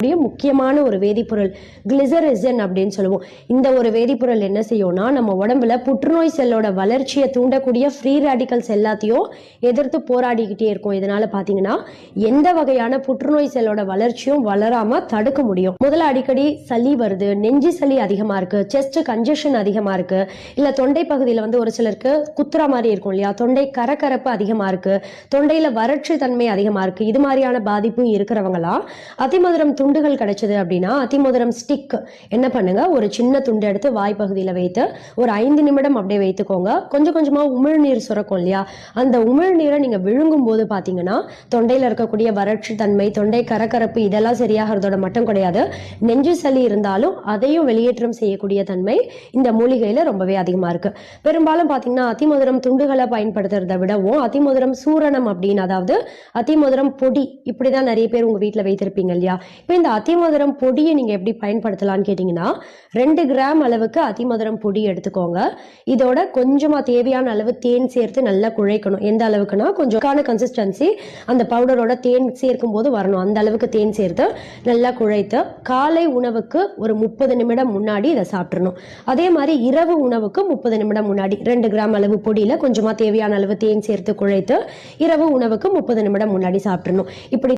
உடைய முக்கியமான ஒரு வேதிப்பொருள் கிளிசரிசன் அப்படின்னு சொல்லுவோம். இந்த ஒரு வேதிப்பொருள் என்ன செய்யும்னா நம்ம உடம்புல புற்றுநோய் செல்லோட வளர்ச்சியை தூண்டக்கூடிய ஃப்ரீ ரேடிக்கல்ஸ் எல்லாத்தையும் எதிர்த்து போராடிக்கிட்டே இருக்கும். இதனால பாத்தீங்கன்னா எந்த வகையான புற்றுநோய் செல்லோட வளர்ச்சியும் வளராம தடுக்க முடியும். முதல்ல அடிக்கடி சளி வருது நெஞ்சு சளி அதிகமா இருக்கு செஸ்ட் கன்ஜெஷன் அதிகமா இருக்கு. இல்ல தொண்டை பகுதியில வந்து ஒரு சிலருக்கு குத்துற மாதிரி இருக்கும் இல்லையா? தொண்டை கரகரப்பு அதிகமா இருக்கு தொண்டையில வறட்சி தன்மை அதிகமா இருக்கு இது மாதிரியான பாதிப்பும் இருக்கிறவங்களா அதிமதுரம் துண்டுகள் கிடைச்சது அப்படின்னா அத்திமோதிரம் ஸ்டிக் என்ன பண்ணுங்க? ஒரு சின்ன துண்டு எடுத்து வாய் பகுதியில் வைத்து ஒரு ஐந்து நிமிடம் அப்படியே வைத்துக்கோங்க. கொஞ்சம் கொஞ்சமா உமிழ்நீர் சுரக்கும் இல்லையா? அந்த உமிழ்நீரை நீங்க விழுங்கும் போது பாத்தீங்கன்னா தொண்டையில இருக்கக்கூடிய வறட்சி தன்மை தொண்டை கரகரப்பு இதெல்லாம் சரியாகிறதோட மட்டும் கிடையாது. நெஞ்சு சளி இருந்தாலும் அதையும் வெளியேற்றம் செய்யக்கூடிய தன்மை இந்த மூலிகையில ரொம்பவே அதிகமா இருக்கு. பெரும்பாலும் பாத்தீங்கன்னா அதிமதுரம் துண்டுகளை பயன்படுத்துறதை விடவும் அதிமதுரம் சூரணம் அப்படின்னு அதாவது அதிமதுரம் பொடி இப்படிதான் நிறைய பேர் உங்க வீட்டில் வைத்திருப்பீங்க இல்லையா? இப்போ இந்த அதிமதுரம் பொடியை நீங்கள் எப்படி பயன்படுத்தலாம்னு கேட்டிங்கன்னா ரெண்டு கிராம் அளவுக்கு அதிமதுரம் பொடி எடுத்துக்கோங்க. இதோட கொஞ்சமாக தேவையான அளவு தேன் சேர்த்து நல்லா குழைக்கணும். எந்த அளவுக்குன்னா கொஞ்சம் கான கன்சிஸ்டன்சி அந்த பவுடரோட தேன் சேர்க்கும் போது வரணும். அந்த அளவுக்கு தேன் சேர்த்து நல்லா குழைத்து காலை உணவுக்கு ஒரு முப்பது நிமிடம் முன்னாடி இதை சாப்பிட்றணும் அதே மாதிரி இரவு உணவுக்கு முப்பது நிமிடம் முன்னாடி ரெண்டு கிராம் அளவு பொடியில் கொஞ்சமாக தேவையான அளவு தேன் சேர்த்து குழைத்து இரவு உணவுக்கு முப்பது நிமிடம் முன்னாடி சாப்பிட்றணும் இப்படி